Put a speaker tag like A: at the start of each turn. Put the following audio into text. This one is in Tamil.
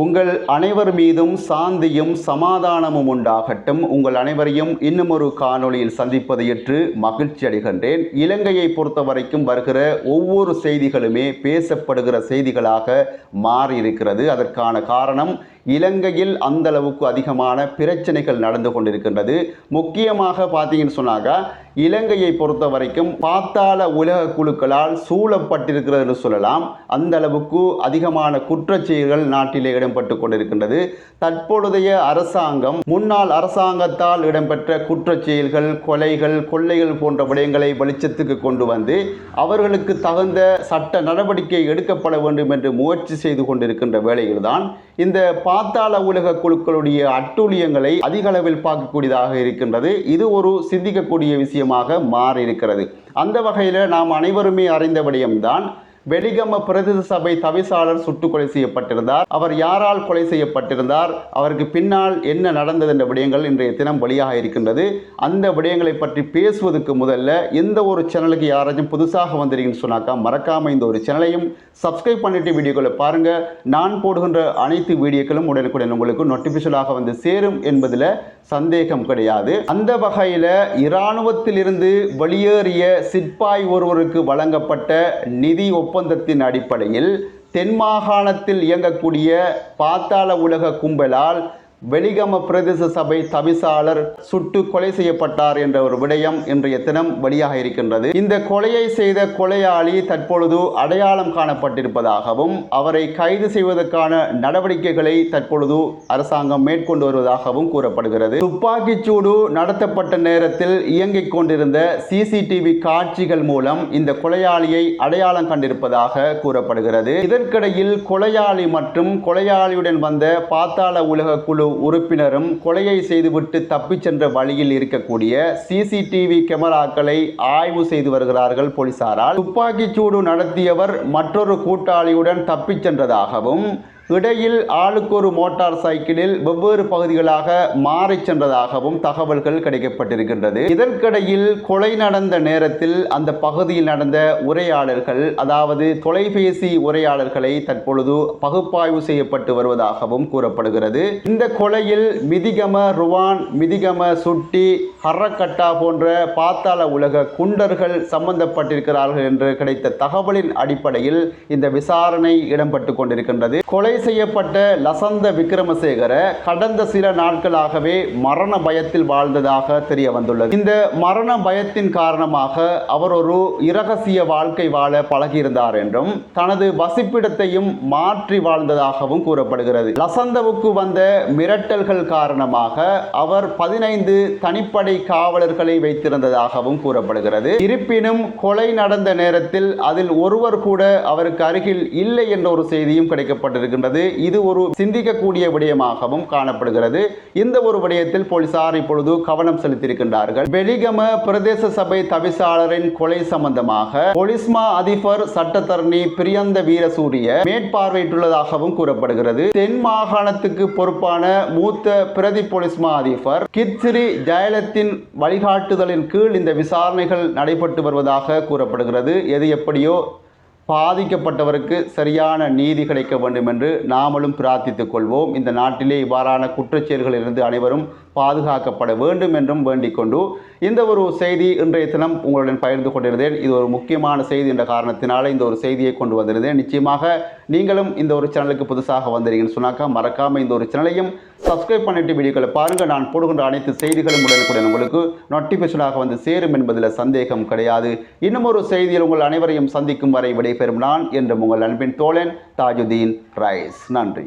A: உங்கள் அனைவர் மீதும் சாந்தியும் சமாதானமும் உண்டாகட்டும். உங்கள் அனைவரையும் இன்னும் ஒரு காணொளியில் சந்திப்பதையற்று மகிழ்ச்சி அடைகின்றேன். இலங்கையை பொறுத்த வரைக்கும் வருகிற ஒவ்வொரு செய்திகளுமே பேசப்படுகிற செய்திகளாக மாறியிருக்கிறது. அதற்கான காரணம் இலங்கையில் அந்த அளவுக்கு அதிகமான பிரச்சனைகள் நடந்து கொண்டிருக்கின்றது. முக்கியமாக பார்த்தீங்கன்னு சொன்னாக்க இலங்கையை பொறுத்த வரைக்கும் பாத்தாள உலக குழுக்களால் சூழப்பட்டிருக்கிறது என்று சொல்லலாம். அந்த அளவுக்கு அதிகமான குற்றச்செயல்கள் நாட்டிலே இடம்பெற்று கொண்டிருக்கின்றது. தற்பொழுதைய அரசாங்கம் முன்னாள் அரசாங்கத்தால் இடம்பெற்ற குற்றச்செயல்கள் கொலைகள் கொள்ளைகள் போன்ற விடயங்களை வெளிச்சத்துக்கு கொண்டு வந்து அவர்களுக்கு தகுந்த சட்ட நடவடிக்கை எடுக்கப்பட வேண்டும் என்று முயற்சி செய்து கொண்டிருக்கின்ற வேளையில்தான் இந்த பாத்தாள உலக குழுக்களுடைய அட்டூழியங்களை அதிக அளவில் பார்க்கக்கூடியதாக இருக்கின்றது. இது ஒரு சிந்திக்கக்கூடிய விஷயம். விஷயமாக மாறி இருக்கிறது அந்த வகையில் நாம் அனைவருமே அறிந்த விடயம்தான் வெலிகம பிரதேச சபை தவிசாளர் சுட்டுக்கொலை செய்யப்பட்டிருந்தார். அவர் யாரால் கொலை செய்யப்பட்டிருந்தார்? அவருக்கு பின்னால் என்ன நடந்தது என்ற விடயங்கள் இன்றைய தினம் வெளியாக இருக்கின்றது. அந்த விடயங்களை பற்றி பேசுவதற்கு முதல்ல எந்த ஒரு சேனலுக்கு யாராச்சும் புதுசாக வந்திருக்கீங்கன்னு சொன்னாக்கா மறக்காம இந்த ஒரு சேனலையும் சப்ஸ்கிரைப் பண்ணிட்டு வீடியோக்களை பாருங்க. நான் போடுகின்ற அனைத்து வீடியோக்களும் உடனுக்குடன் உங்களுக்கு நோட்டிஃபிகேஷனாக வந்து சேரும் என்பதில் சந்தேகம் கிடையாது. அந்த வகையில் இராணுவத்திலிருந்து வெளியேறிய சிப்பாய் ஒருவருக்கு வழங்கப்பட்ட நிதி ஒப்பந்தத்தின் அடிப்படையில் தென் மாகாணத்தில் இயங்கக்கூடிய பாத்தாள உலக கும்பலால் வெளிகம பிரதேச சபை தவிசாளர் சுட்டு கொலை செய்யப்பட்டார் என்ற ஒரு விடயம் இன்றைய தினம் வெளியாக இருக்கின்றது. இந்த கொலையை செய்த கொலையாளி தற்பொழுது அடையாளம் காணப்பட்டிருப்பதாகவும் அவரை கைது செய்வதற்கான நடவடிக்கைகளை தற்பொழுது அரசாங்கம் மேற்கொண்டு வருவதாகவும் கூறப்படுகிறது. துப்பாக்கிச் சூடு நடத்தப்பட்ட நேரத்தில் இயங்கிக் கொண்டிருந்த சிசிடிவி காட்சிகள் மூலம் இந்த கொலையாளியை அடையாளம் கண்டிருப்பதாக கூறப்படுகிறது. இதற்கிடையில் கொலையாளி மற்றும் கொலையாளியுடன் வந்த பாத்தாள உலக குழு உறுப்பினரும் கொலையை செய்துவிட்டு தப்பிச் சென்ற வழியில் இருக்கக்கூடிய சிசிடிவி கேமராக்களை ஆய்வு செய்து வருகிறார்கள் போலீசாரால். துப்பாக்கிச் சூடு நடத்தியவர் மற்றொரு கூட்டாளியுடன் தப்பிச் சென்றதாகவும் இடையில் ஆளுக்கு ஒரு மோட்டார் சைக்கிளில் வெவ்வேறு பகுதிகளாக மாறிச் சென்றதாகவும் தகவல்கள் கிடைக்கப்பட்டிருக்கின்றது. இதற்கிடையில் கொலை நடந்த நேரத்தில் அந்த பகுதியில் நடந்த உரையாடல்கள் அதாவது தொலைபேசி உரையாடல்களை தற்பொழுது பகுப்பாய்வு செய்யப்பட்டு வருவதாகவும் கூறப்படுகிறது. இந்த கொலையில் மிதிகம ருவான் மிதிகம சுட்டி ஹர்ரக்கட்டா போன்ற பாத்தாள உலக குண்டர்கள் சம்பந்தப்பட்டிருக்கிறார்கள் என்று கிடைத்த தகவலின் அடிப்படையில் இந்த விசாரணை இடம்பெற்று கொண்டிருக்கின்றது. கொலை செய்யப்பட்ட லசந்த விக்ரமசேகர கடந்த சில நாட்களாகவே மரண பயத்தில் வாழ்ந்ததாக தெரிய வந்துள்ளது. இந்த மரண பயத்தின் காரணமாக அவர் ஒரு இரகசிய வாழ்க்கை வாழ பழகியிருந்தார் என்றும் தனது வசிப்பிடத்தையும் மாற்றி வாழ்ந்ததாகவும் கூறப்படுகிறது. லசந்தவுக்கு வந்த மிரட்டல்கள் காரணமாக அவர் பதினைந்து தனிப்படை காவலர்களை வைத்திருந்ததாகவும் கூறப்படுகிறது. இருப்பினும் கொலை நடந்த நேரத்தில் அதில் ஒருவர் கூட அவருக்கு அருகில் இல்லை என்ற ஒரு செய்தியும் கிடைக்கப்பட்டிருக்கின்றது. இது ஒரு சிந்திக்கக்கூடிய விடயமாகவும் காணப்படுகிறது. இந்த ஒரு விடயத்தில் போலீசார் இப்பொழுது கவனம் செலுத்தியிருக்கின்றார்கள். வெளிகம பிரதேச சபை தவிசாளரின் கொலை சம்பந்தமாக பொலிஸ்மா அதிபர் சட்டத்தரணி பிரியந்த வீரசூரிய மேற்பார்வையிட்டுள்ளதாகவும் கூறப்படுகிறது. தென் மாகாணத்துக்கு பொறுப்பான மூத்த பிரதி பொலிஸ்மா அதிபர் கித்ரி ஜெயலத்தி ஜெயலத்தின் வழிகாட்டுதலின் கீழ் இந்த விசாரணைகள் நடைபெற்று வருவதாக கூறப்படுகிறது. எது எப்படியோ பாதிக்கப்பட்டவருக்கு சரியான நீதி கிடைக்க வேண்டும் என்று நாமளும் பிரார்த்தித்துக் கொள்வோம். இந்த நாட்டிலே இவ்வாறான குற்றச்செயல்களிலிருந்து அனைவரும் பாதுகாக்கப்பட வேண்டும் என்றும் வேண்டிக் கொண்டு இந்த ஒரு செய்தி இன்றைய தினம் உங்களுடன் பகிர்ந்து கொண்டிருந்தேன். இது ஒரு முக்கியமான செய்தி என்ற காரணத்தினால இந்த ஒரு செய்தியை கொண்டு வந்திருந்தேன். நிச்சயமாக நீங்களும் இந்த ஒரு சேனலுக்கு புதுசாக வந்தீங்கன்னு சொன்னாக்கா மறக்காமல் இந்த ஒரு சேனலையும் சப்ஸ்கிரைப் பண்ணிட்டு வீடியோக்களை பாருங்கள் நான் போடுகின்ற அனைத்து செய்திகளும் உடனுக்குடன் உங்களுக்கு நோட்டிஃபிகேஷனாக வந்து சேரும் என்பதில் சந்தேகம் கிடையாது. இன்னும் ஒரு செய்தியில் உங்கள் அனைவரையும் சந்திக்கும் வரை விடைபெறும் நான் என்று உங்கள் அன்பின் தோழன் தாஜுதீன் ரைஸ். நன்றி.